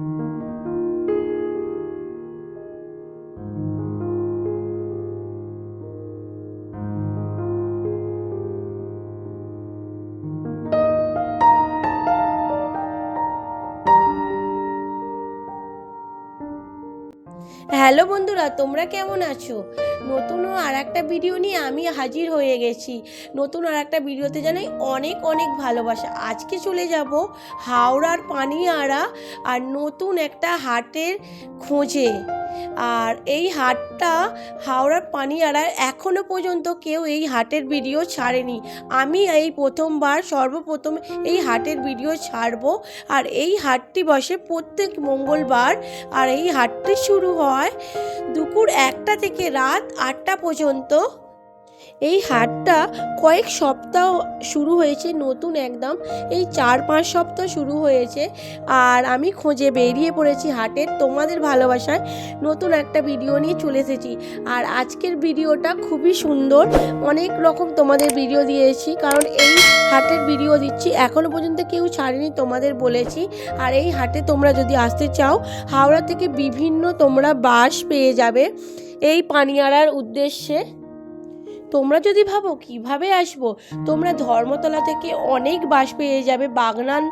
thank you hello বন্ধুরা, তোমরা কেমন আছো? নতুন আর একটা ভিডিও নিয়ে আমি হাজির হয়ে গেছি। নতুন আর একটা ভিডিওতে জানাই অনেক অনেক ভালোবাসা। আজকে চলে যাব হাওড়ার পানিয়াড়া আর নতুন একটা হাটের খোঁজে। আর এই হাটটা হাওড়ার পানিয়াড়ায় এখনও পর্যন্ত কেউ এই হাটের ভিডিও ছাড়েনি। আমি এই প্রথমবার, সর্বপ্রথম এই হাটের ভিডিও ছাড়ব। আর এই হাটটি বসে প্রত্যেক মঙ্গলবার। আর এই হাটটি শুরু হয় দুপুর একটা থেকে রাত আটটা পর্যন্ত। এই হাটটা কয়েক সপ্তাহ শুরু হয়েছে, নতুন একদম। এই চার পাঁচ সপ্তাহ শুরু হয়েছে আর আমি খোঁজে বেরিয়ে পড়েছি হাটের তোমাদের ভালোবাসায়। নতুন একটা ভিডিও নিয়ে চলে এসেছি আর আজকের ভিডিওটা খুবই সুন্দর। অনেক রকম তোমাদের ভিডিও দিয়েছি কারণ এই হাটের ভিডিও দিচ্ছি। এখনও পর্যন্ত কেউ ছাড়েনি তোমাদের বলেছি। আর এই হাটে তোমরা যদি আসতে চাও, হাওড়া থেকে বিভিন্ন তোমরা বাস পেয়ে যাবে। এই পানিয়াড়ার উদ্দেশ্যে তোমরা যদি ভাবো কীভাবে আসব, তোমরা ধর্মতলা থেকে অনেক বাস পেয়ে যাবে, বাগনান,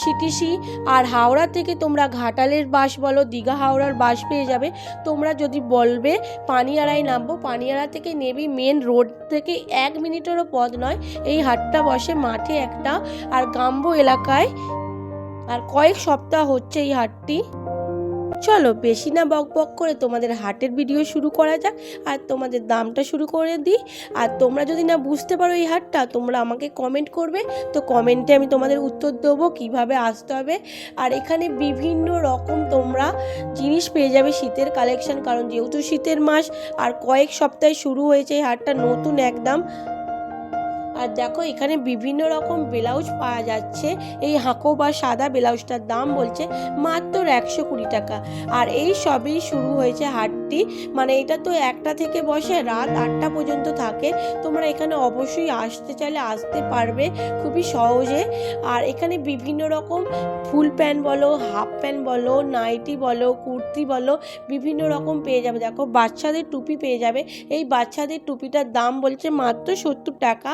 সিটিসি আর হাওড়া থেকে তোমরা ঘাটালের বাস বলো, দীঘা হাওড়ার বাস পেয়ে যাবে। তোমরা যদি বলবে পানিয়াড়ায় নামবো পানিয়াড়া থেকে নেবি মেন রোড থেকে এক মিনিটেরও পথ নয়, এই হাটটা বসে মাঠে একটা আর গাম্বো এলাকায় আর কয়েক সপ্তাহ হচ্ছে এই হাটটি। চলো বেশি না বক বক করে তোমাদের হাটের ভিডিও শুরু করা যাক, আর তোমাদের দামটা শুরু করে দিই। আর তোমরা যদি না বুঝতে পারো এই হাটটা, তোমরা আমাকে কমেন্ট করবে। তো কমেন্টে আমি তোমাদের উত্তর দেবো কীভাবে আসতে হবে। আর এখানে বিভিন্ন রকম তোমরা জিনিস পেয়ে যাবে শীতের কালেকশন কারণ যেহেতু শীতের মাস, আর কয়েক সপ্তাহে শুরু হয়েছে এই হাটটা নতুন একদম। আর দেখো, এখানে বিভিন্ন রকম ব্লাউজ পাওয়া যাচ্ছে। এই হাঁকো বা সাদা ব্লাউজটার দাম বলছে মাত্র একশো কুড়ি টাকা। আর এই সবই শুরু হয়েছে হাটটি। মানে এটা তো একটা থেকে বসে রাত আটটা পর্যন্ত থাকে। তোমরা এখানে অবশ্যই আসতে চাইলে আসতে পারবে খুবই সহজে। আর এখানে বিভিন্ন রকম ফুল প্যান্ট বলো, হাফ প্যান্ট বলো, নাইটি বলো, কুর্তি বলো, বিভিন্ন রকম পেয়ে যাবে। দেখো, বাচ্চাদের টুপি পেয়ে যাবে। এই বাচ্চাদের টুপিটার দাম বলছে মাত্র সত্তর টাকা।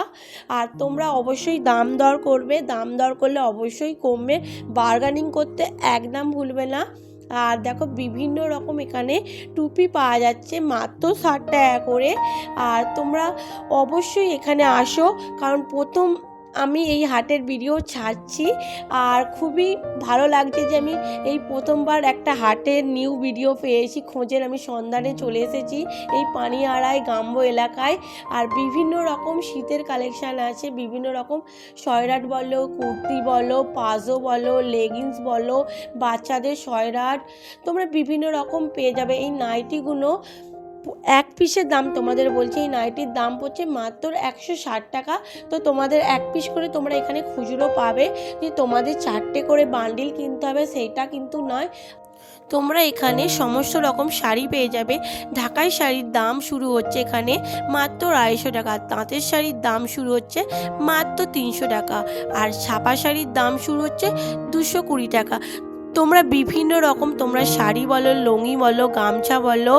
আর তোমরা অবশ্যই দাম দর করবে। দাম দর করলে অবশ্যই কমবে। বার্গানিং করতে একদম ভুলবে না। আর দেখো বিভিন্ন রকম এখানে টুপি পাওয়া যাচ্ছে, মাত্র ষাট টাকা করে। আর তোমরা অবশ্যই এখানে আসো। কারণ প্রথম আমি এই হাটের ভিডিও ছাড়ছি আর খুবই ভালো লাগছে যে আমি এই প্রথমবার একটা হাটের নিউ ভিডিও পেয়েছি। খোঁজের আমি সন্ধানে চলে এসেছি এই পানিয়াড়ায় গাম্বো এলাকায়। আর বিভিন্ন রকম শীতের কালেকশান আছে, বিভিন্ন রকম সয়রাট বলো, কুর্তি বলো, পাজো বলো লেগিংস বলো, বাচ্চাদের সয়রাট, তোমরা বিভিন্ন রকম পেয়ে যাবে। এই নাইটিগুলো এক পিসের দাম তোমাদের বলছি, এই নাইটির দাম পড়ছে মাত্র একশো ষাট টাকা। তো তোমাদের এক পিস করে তোমরা এখানে খুচরো পাবে। যে তোমাদের চারটে করে বান্ডিল কিনতে হবে সেইটা কিন্তু নয়। তোমরা এখানে সমস্ত রকম শাড়ি পেয়ে যাবে। ঢাকাই শাড়ির দাম শুরু হচ্ছে এখানে মাত্র আড়াইশো টাকা, তাঁতের শাড়ির দাম শুরু হচ্ছে মাত্র তিনশো টাকা, আর ছাপা শাড়ির দাম শুরু হচ্ছে দুশো কুড়ি টাকা। তোমরা বিভিন্ন রকম, তোমরা শাড়ি বলো, লুঙ্গি বলো, গামছা বলো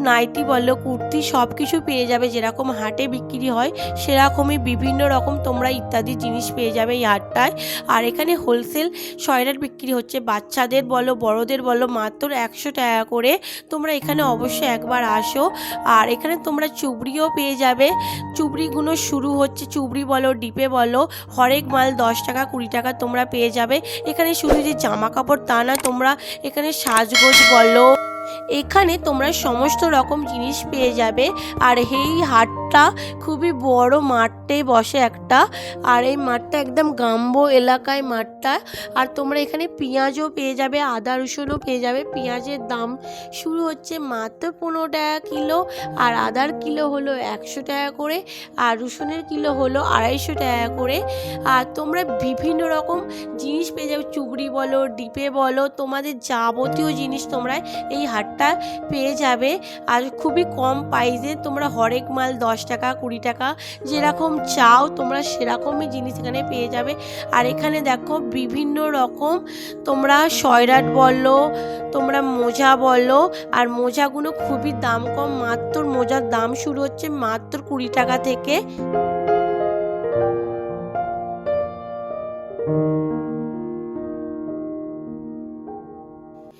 নাইটি বলো, কুর্তি সব কিছু পেয়ে যাবে, যেরকম হাটে বিক্রি হয়, সেরকমই বিভিন্ন রকম তোমরা ইত্যাদি জিনিস পেয়ে যাবে এই হাটটায়। আর এখানে হোলসেল সয়রার বিক্রি হচ্ছে, বাচ্চাদের বলো, বড়দের বলো, মাত্র একশো টাকা করে। তোমরা এখানে অবশ্যই একবার আসো। আর এখানে তোমরা চুবড়িও পেয়ে যাবে। চুবড়িগুলো শুরু হচ্ছে, চুবড়ি বলো, ডিপে বলো, হরেক মাল দশ টাকা, কুড়ি টাকা তোমরা পেয়ে যাবে। এখানে শুধু যে জামা কাপড় তা না, তোমরা এখানে সাজগোজ বলো এখানে তোমরা সমস্ত রকম জিনিস পেয়ে যাবে। আর এই হাটটা খুবই বড় মাঠে বসে একটা। আর এই মাঠটা একদম গাম্বো এলাকায় মাঠটা। আর তোমরা এখানে পেঁয়াজও পেয়ে যাবে, আদা রসুনও পেয়ে যাবে। পেঁয়াজের দাম শুরু হচ্ছে মাত্র পনেরো টাকা কিলো। আর আদার কিলো হলো একশো টাকা করে। আর রসুনের কিলো হলো আড়াইশো টাকা করে। আর তোমরা বিভিন্ন রকম জিনিস পেয়ে যাবে। চুবড়ি বলো, ডিপে বলো, তোমাদের যাবতীয় জিনিস তোমরা এই হাটটা পেয়ে যাবে। আর খুবই কম প্রাইসে তোমরা হরেক মাল দশ টাকা, কুড়ি টাকা যেরকম চাও তোমরা সেরকমই জিনিস এখানে পেয়ে যাবে। আর এখানে দেখো বিভিন্ন রকম তোমরা সয়রাট বলো, তোমরা মোজা বলো, আর মোজাগুলো খুবই দাম কম। মাত্র মোজার দাম শুরু হচ্ছে মাত্র কুড়ি টাকা থেকে।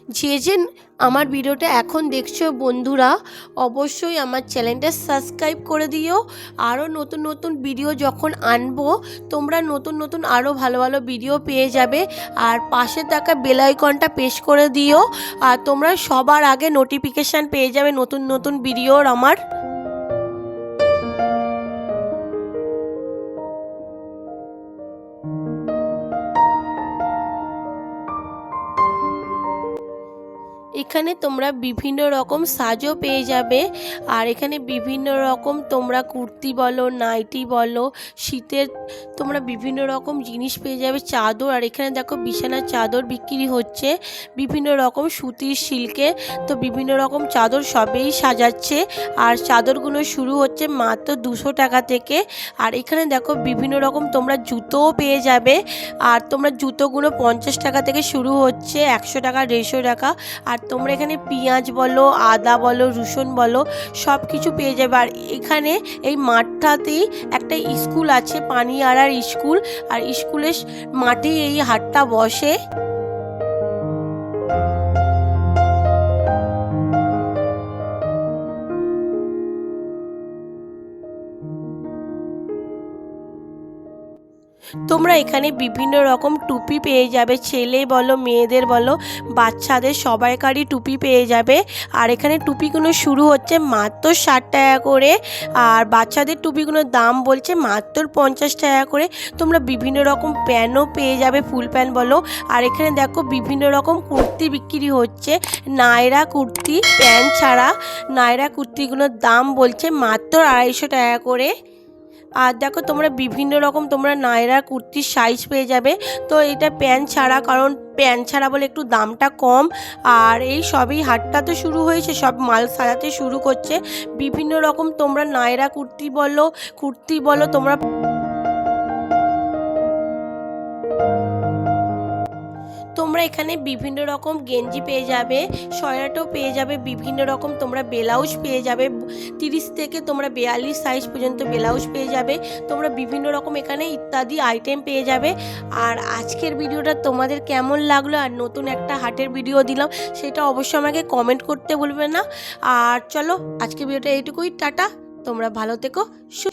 যে যে আমার ভিডিওটা এখন দেখছ বন্ধুরা, অবশ্যই আমার চ্যানেলটা সাবস্ক্রাইব করে দিও। আরও নতুন নতুন ভিডিও যখন আনব, তোমরা নতুন নতুন আরও ভালো ভালো ভিডিও পেয়ে যাবে। আর পাশে থাকা বেলাইকনটা পেশ করে দিও। আর তোমরা সবার আগে নোটিফিকেশান পেয়ে যাবে নতুন নতুন ভিডিওর আমার। এখানে তোমরা বিভিন্ন রকম সাজও পেয়ে যাবে। আর এখানে বিভিন্ন রকম তোমরা কুর্তি বলো, নাইটি বলো, শীতের তোমরা বিভিন্ন রকম জিনিস পেয়ে যাবে। চাদর, আর এখানে দেখো বিছানার চাদর বিক্রি হচ্ছে। বিভিন্ন রকম সুতির সিল্কে তো বিভিন্ন রকম চাদর সবেই সাজাচ্ছে। আর চাদরগুলো শুরু হচ্ছে মাত্র দুশো টাকা থেকে। আর এখানে দেখো বিভিন্ন রকম তোমরা জুতোও পেয়ে যাবে। আর তোমরা জুতোগুলো পঞ্চাশ টাকা থেকে শুরু হচ্ছে, একশো টাকা, দেড়শো টাকা। আর তোমরা এখানে পেঁয়াজ বলো, আদা বলো, রসুন বলো সব কিছু পেয়ে যাবে। আর এখানে এই মাঠটাতেই একটা স্কুল আছে পানিয়াড়ার স্কুল। আর স্কুলের মাঠে এই হাটটা বসে। তোমরা এখানে বিভিন্ন রকম টুপি পেয়ে যাবে, ছেলে বলো, মেয়েদের বলো, বাচ্চাদের সবাইকারই টুপি পেয়ে যাবে। আর এখানে টুপিগুলো শুরু হচ্ছে মাত্র ষাট টাকা করে, আর বাচ্চাদের টুপিগুলোর দাম বলছে মাত্র পঞ্চাশ টাকা করে। তোমরা বিভিন্ন রকম প্যানও পেয়ে যাবে, ফুল প্যান বলো। আর এখানে দেখো বিভিন্ন রকম কুর্তি বিক্রি হচ্ছে, নায়রা কুর্তি প্যান্ট ছাড়া। নায়রা কুর্তিগুলোর দাম বলছে মাত্র আড়াইশো টাকা করে। আর দেখো তোমরা বিভিন্ন রকম তোমরা নায়রা কুর্তির সাইজ পেয়ে যাবে। তো এটা প্যান্ট ছাড়া, কারণ প্যান্ট ছাড়া বলে একটু দামটা কম। আর এই সবই হাটটা তো শুরু হয়েছে, সব মাল সাজাতে শুরু করছে। বিভিন্ন রকম তোমরা নায়রা কুর্তি বলো কুর্তি বলো, তোমরা তোমরা এখানে বিভিন্ন রকম গেঞ্জি পেয়ে যাবে শয়াটাও পেয়ে যাবে, বিভিন্ন রকম তোমরা ব্লাউজ পেয়ে যাবে, তিরিশ থেকে তোমরা বিয়াল্লিশ সাইজ পর্যন্ত ব্লাউজ পেয়ে যাবে, তোমরা বিভিন্ন রকম এখানে ইত্যাদি আইটেম পেয়ে যাবে। আর আজকের ভিডিওটা তোমাদের কেমন লাগল আর নতুন একটা হাটের ভিডিও দিলাম, সেটা অবশ্যই আমাকে কমেন্ট করতে বলবে না। আর চলো আজকের ভিডিওটা এইটুকুই, টাটা, তোমরা ভালো থেকো সু